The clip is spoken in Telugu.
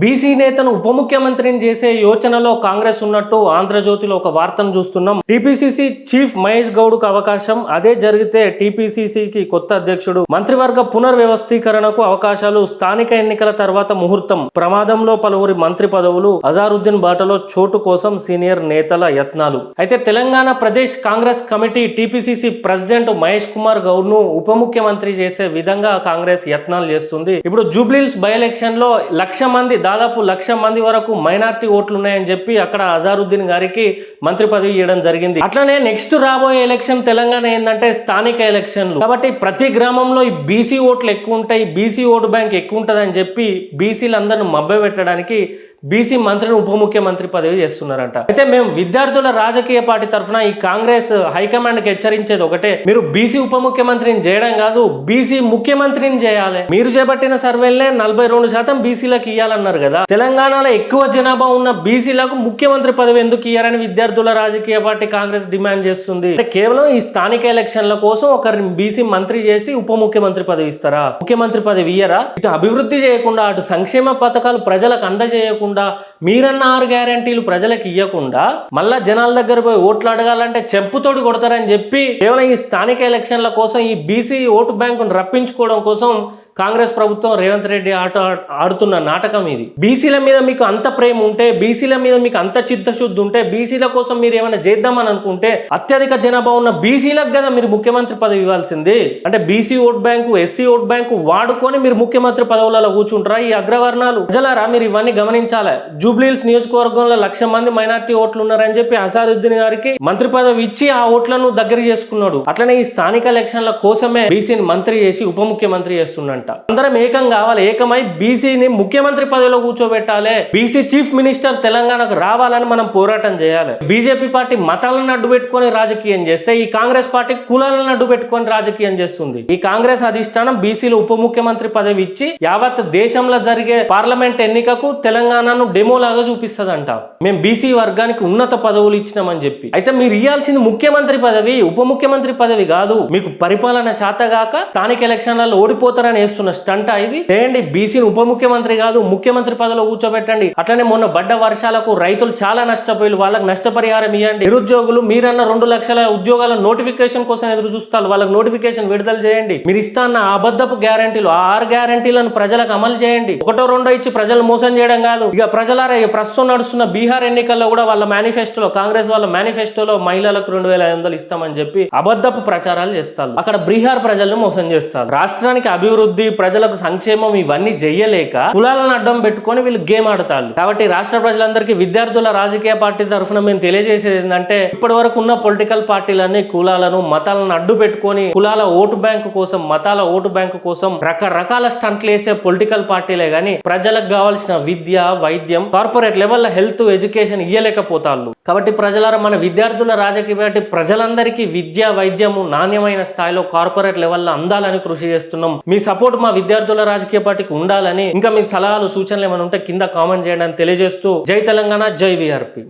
బీసీ నేతను ఉప ముఖ్యమంత్రిని చేసే యోచనలో కాంగ్రెస్ ఉన్నట్టు ఆంధ్రజ్యోతిలో ఒక వార్తను చూస్తున్నాం. టీపీసీసీ చీఫ్ మహేష్ గౌడ్కు అవకాశం అదే జరిగితే టీపీసీసీకి కొత్త అధ్యక్షుడు మంత్రివర్గ పునర్వ్యవస్థీకరణకు అవకాశాలు స్థానిక ఎన్నికల తర్వాత ముహూర్తం. ప్రమాదంలో పలువురి మంత్రి పదవులు అజారుద్దీన్ బాటలో చోటు కోసం సీనియర్ నేతల యత్నాలు. అయితే Telangana Pradesh Congress committee TPCC president Mahesh Kumar గౌడ్ను ఉప ముఖ్యమంత్రి చేసే విధంగా కాంగ్రెస్ యత్నాలు చేస్తుంది. ఇప్పుడు జూబ్లీస్ బై ఎలక్షన్లో లక్ష మంది దాదాపు లక్ష మంది వరకు మైనార్టీ ఓట్లు ఉన్నాయని చెప్పి అక్కడ అజారుద్దీన్ గారికి మంత్రి పదవి ఇవ్వడం జరిగింది. అట్లనే నెక్స్ట్ రాబోయే ఎలక్షన్ తెలంగాణ ఏంటంటే స్థానిక ఎలక్షన్లు. కాబట్టి ప్రతి గ్రామంలో ఈ బీసీ ఓట్లు ఎక్కువ ఉంటాయి బీసీ ఓటు బ్యాంక్ ఎక్కువ ఉంటుందని చెప్పి బీసీలందరిని మభ్య పెట్టడానికి బీసీ మంత్రిని ఉప ముఖ్యమంత్రి పదవి చేస్తున్నారంట. అయితే మేము విద్యార్థుల రాజకీయ పార్టీ తరఫున ఈ కాంగ్రెస్ హైకమాండ్కి హెచ్చరించేది ఒకటే. మీరు బీసీ ఉప ముఖ్యమంత్రిని చేయడం కాదు బీసీ ముఖ్యమంత్రిని చేయాలి. మీరు చేపట్టిన సర్వేలనే నలభై రెండు శాతం బీసీలకు ఇవ్వాలన్నారు కదా. తెలంగాణలో ఎక్కువ జనాభా ఉన్న బీసీలకు ముఖ్యమంత్రి పదవి ఎందుకు ఇయ్యారని విద్యార్థుల రాజకీయ పార్టీ కాంగ్రెస్ డిమాండ్ చేస్తుంది. అంటే కేవలం ఈ స్థానిక ఎలక్షన్ల కోసం ఒకరిని బీసీ మంత్రి చేసి ఉప ముఖ్యమంత్రి పదవి ఇస్తారా? ముఖ్యమంత్రి పదవి ఇయ్యరా? ఇటు అభివృద్ధి చేయకుండా అటు సంక్షేమ పథకాలు ప్రజలకు అందజేయకుండా మీరన్న ఆరు గ్యారంటీలు ప్రజలకు ఇవ్వకుండా మళ్ళా జనాల దగ్గర పోయి ఓట్లు అడగాలంటే చెప్పుతోటి కొడతారని చెప్పి కేవలం ఈ స్థానిక ఎలక్షన్ల కోసం ఈ బీసీ ఓటు బ్యాంకును రప్పించుకోవడం కోసం కాంగ్రెస్ ప్రభుత్వం రేవంత్ రెడ్డి ఆట ఆడుతున్న నాటకం ఇది. బీసీల మీద మీకు అంత ప్రేమ ఉంటే బీసీల మీద మీకు అంత చిత్తశుద్ధి ఉంటే బీసీల కోసం మీరు ఏమైనా చేద్దామని అనుకుంటే అత్యధిక జనాభా ఉన్న బీసీలకు కదా మీరు ముఖ్యమంత్రి పదవి ఇవ్వాల్సింది. అంటే BC vote bank SC vote bank వాడుకొని మీరు ముఖ్యమంత్రి పదవులలో కూర్చుంటారా? ఈ అగ్రవర్ణాలు. ప్రజలారా మీరు ఇవన్నీ గమనించాలి? జూబ్లీహిల్స్ నియోజకవర్గంలో లక్ష మంది మైనార్టీ ఓట్లు ఉన్నారని చెప్పి అసాదుద్దీన్ గారికి మంత్రి పదవి ఇచ్చి ఆ ఓట్లను దగ్గర చేసుకున్నాడు. అట్లనే ఈ స్థానిక ఎలక్షన్ల కోసమే బీసీని మంత్రి చేసి ఉప ముఖ్యమంత్రి చేస్తున్నాడు. చేస్తున్నట్ట అందరం ఏకం కావాలి ఏకమై బీసీని ముఖ్యమంత్రి పదవిలో కూర్చోబెట్టాలి. బీసీ చీఫ్ మినిస్టర్ తెలంగాణకు రావాలని మనం పోరాటం చేయాలి. బీజేపీ పార్టీ మతాలను అడ్డు పెట్టుకొని రాజకీయం చేస్తే ఈ కాంగ్రెస్ పార్టీ కులాలను అడ్డు పెట్టుకొని రాజకీయం చేస్తుంది. ఈ కాంగ్రెస్ అధిష్టానం బీసీలు ఉప ముఖ్యమంత్రి పదవి ఇచ్చి యావత్ దేశంలో జరిగే పార్లమెంట్ ఎన్నికకు తెలంగాణను డెమో లాగా మేము బీసీ వర్గానికి ఉన్నత పదవులు ఇచ్చినామని చెప్పి. అయితే మీరు ఇవ్వాల్సింది ముఖ్యమంత్రి పదవి ఉప ముఖ్యమంత్రి పదవి కాదు. మీకు పరిపాలన శాతగాక స్థానిక ఎలక్షన్లలో ఓడిపోతారని చేస్తున్న స్టంట్ ఇది? చేయండి బీసీని ఉప ముఖ్యమంత్రి కాదు ముఖ్యమంత్రి పదవిలో కూర్చోబెట్టండి. అట్లనే మొన్న బడ్డ వర్షాలకు రైతులు చాలా నష్టపోయి వాళ్ళకి నష్టపరిహారం ఇవ్వండి నిరుద్యోగులు మీరన్న రెండు లక్షల ఉద్యోగాల నోటిఫికేషన్ కోసం ఎదురు చూస్తారు. వాళ్ళకి నోటిఫికేషన్ విడుదల చేయండి. మీరు ఇస్తాన్న అబద్ధపు గ్యారంటీలు ఆరు గ్యారంటీలను ప్రజలకు అమలు చేయండి. ఒకటో రెండో ఇచ్చి ప్రజలు మోసం చేయడం కాదు. ఇక ప్రజలారా ప్రస్తుతం నడుస్తున్న బీహార్ ఎన్నికల్లో కూడా వాళ్ళ మేనిఫెస్టోలో కాంగ్రెస్ వాళ్ళ మేనిఫెస్టోలో మహిళలకు రెండు వేల ఐదు వందలు ఇస్తామని చెప్పి అబద్ధపు ప్రచారాలు చేస్తారు. అక్కడ బీహార్ ప్రజలను మోసం చేస్తారు. రాష్ట్రానికి అభివృద్ధి ప్రజలకు సంక్షేమం ఇవన్నీ చెయ్యలేక కులాలను అడ్డం పెట్టుకొని వీళ్ళు గేమ్ ఆడతారు కాబట్టి రాష్ట్ర ప్రజలందరికీ విద్యార్థుల రాజకీయ పార్టీ తరఫున మేము తెలియజేసేది ఏంటంటే ఇప్పటి వరకు ఉన్న పొలిటికల్ పార్టీలన్నీ కులాలను మతాలను అడ్డు పెట్టుకొని కులాల ఓటు బ్యాంకు కోసం మతాల ఓటు బ్యాంకు కోసం రకరకాల స్టంట్లు వేసే పొలిటికల్ పార్టీలే గాని ప్రజలకు కావాల్సిన విద్య వైద్యం కార్పొరేట్ లెవెల్ హెల్త్ ఎడ్యుకేషన్ ఇయ్యలేకపోతారు కాబట్టి ప్రజలారా మన విద్యార్థుల రాజకీయ పార్టీ ప్రజలందరికీ విద్య వైద్యము నాణ్యమైన స్థాయిలో కార్పొరేట్ లెవెల్లో అందాలని కృషి చేస్తున్నాం. మీ సపోర్ట్ మా విద్యార్థుల రాజకీయ పార్టీకి ఉండాలని ఇంకా మీ సలహాలు సూచనలు ఏమైనా ఉంటే కింద కామెంట్ చేయడానికి తెలియజేస్తూ జై తెలంగాణ జై విఆర్పి.